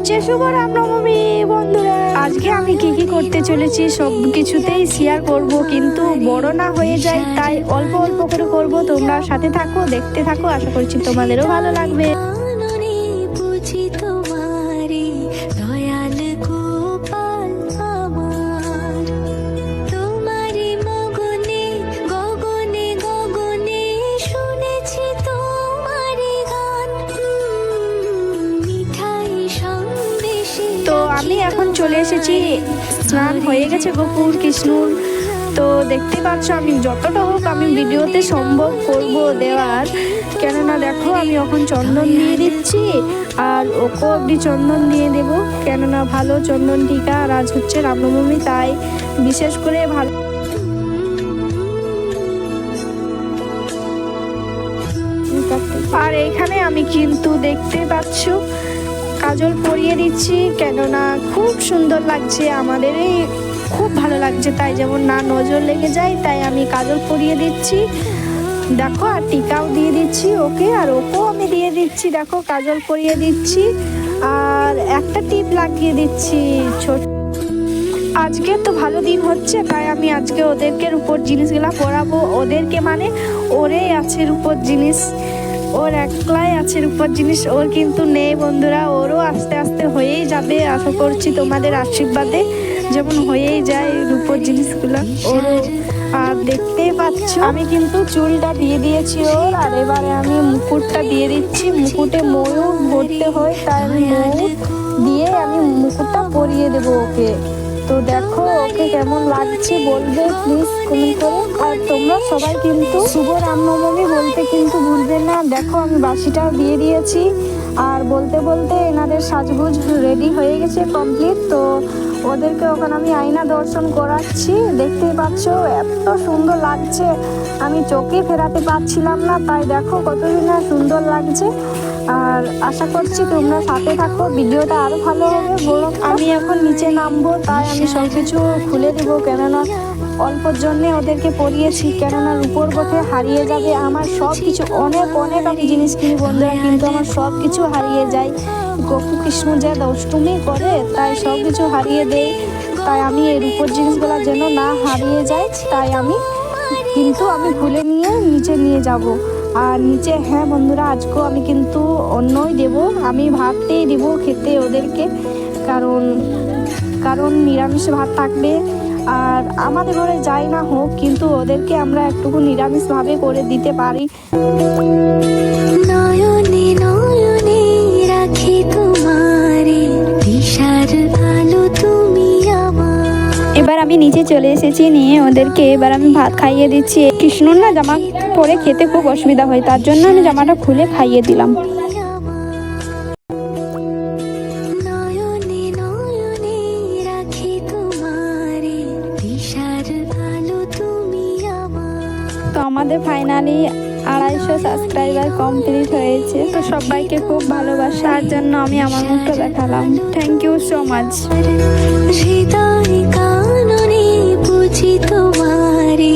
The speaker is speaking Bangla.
হচ্ছে শুভ রামনবমী বন্ধুরা। আজকে আমি কি কি করতে চলেছি সব কিছুতেই শেয়ার করব, কিন্তু বড় না হয়ে যায়, তাই অল্প অল্প করে করব। তোমরা সাথে থাকো, দেখতে থাকো, আশা করছি তোমাদেরও ভালো লাগবে। আমি এখন চলে এসেছি। স্নান হয়ে গেছে গোপুর, কৃষ্ণুর। তো দেখতে পাচ্ছ আমি যতটা হোক আমি ভিডিওতে সম্ভব করব দেওয়ার। কেননা দেখো আমি এখন চন্দন দিয়ে দিচ্ছি আর ওকে অবধি চন্দন দিয়ে দেবো। কেননা ভালো চন্দন টিকা আর আজ হচ্ছে রামনবমী, তাই বিশেষ করে ভালো আর এইখানে আমি কিন্তু দেখতে পাচ্ছ কাজল পরিয়ে দিচ্ছি, কেননা খুব সুন্দর লাগছে আমাদের এই, খুব ভালো লাগছে তাই যেমন না নজর লেগে যায়, তাই আমি কাজল পরিয়ে দিচ্ছি। দেখো, আর টিকাও দিয়ে দিচ্ছি ওকে, আর ওকেও আমি দিয়ে দিচ্ছি, দেখো, কাজল পরিয়ে দিচ্ছি। আর একটা টিপ লাগিয়ে দিচ্ছি, ছোট আজকে তো ভালো দিন হচ্ছে, তাই আমি আজকে ওদেরকে উপর জিনিসগুলা পরাবো। ওদেরকে মানে ওরে আছে উপর জিনিস। ওর একলাই আছে উপর জিনিস ওর কিন্তু নেই বন্ধুরা। ওরও আস্তে আস্তে হয়েই যাবে। আশা করছি তোমাদের আশীর্বাদে যেমন হয়েই যায় রূপোর জিনিসগুলো। ওর আর দেখতেই পাচ্ছ? আমি কিন্তু চুলটা দিয়ে দিয়েছি ওর, আর এবারে আমি মুকুটটা দিয়ে দিচ্ছি। মুকুটে ময়ূর ভরতে হয়, তাই আমি ময়ূর দিয়ে আমি মুকুটটা পরিয়ে দেবো ওকে। তো দেখো, ওকে কেমন লাগছে বলবে? প্লিজ কমেন্ট করে। আর তোমরা সবাই কিন্তু শুভ রামনবমী বলতে কিন্তু ভুলবে না। দেখো, আমি বাসিটাও দিয়ে দিয়েছি। আর বলতে বলতে এনাদের সাজগুজ রেডি হয়ে গেছে কমপ্লিট তো ওদেরকে ওখানে আমি আয়না দর্শন করাচ্ছি। দেখতেই পাচ্ছ, এত সুন্দর লাগছে। আমি চোখে ফেরাতে পারছিলাম না। তাই দেখো কতদিন না সুন্দর লাগছে। আর আশা করছি তোমরা সাথে থাকো, ভিডিওটা আরও ভালো হবে। বলো, আমি এখন নিচে নামবো, তাই আমি সব কিছু খুলে দেবো। কেননা অল্পর জন্যে ওদেরকে পরিয়েছি কেননা রূপোর পথে হারিয়ে যাবে আমার সব কিছু অনেক অনেক আমি জিনিস কিনি বন্ধুরা, কিন্তু আমার সব কিছু হারিয়ে যায়। গোপু কৃষ্ণ যা অষ্টমী করে, তাই সব কিছু হারিয়ে দেয় তাই আমি এই রূপোর জিনিসগুলো যেন না হারিয়ে যায়, তাই আমি কিন্তু আমি ভুলে নিয়ে নিচে নিয়ে যাব। আর নিচে হ্যাঁ বন্ধুরা, আজকেও আমি কিন্তু অন্যই দেব। আমি ভাতটাই দেব খেতে ওদেরকে, কারণ কারণ নিরামিষ ভাত থাকবে। আর আমাদের ঘরে যাই না হোক, কিন্তু ওদেরকে আমরা একটুকু নিরামিষভাবে করে দিতে পারি। আমি নিচে চলে এসেছি নিয়ে ওদেরকে এবার আমি ভাত খাইয়ে দিচ্ছি। কৃষ্ণর না জামা পরে খেতে খুব অসুবিধা হয় তার জন্য আমি জামাটা খুলে খাইয়ে দিলাম। তো আমাদের ফাইনালি আড়াইশো সাবস্ক্রাইবার কমপ্লিট হয়েছে তো সবাইকে খুব ভালোবাসার জন্য আমি আমার মুখটা দেখালাম। থ্যাংক ইউ সো মাচ তোমারে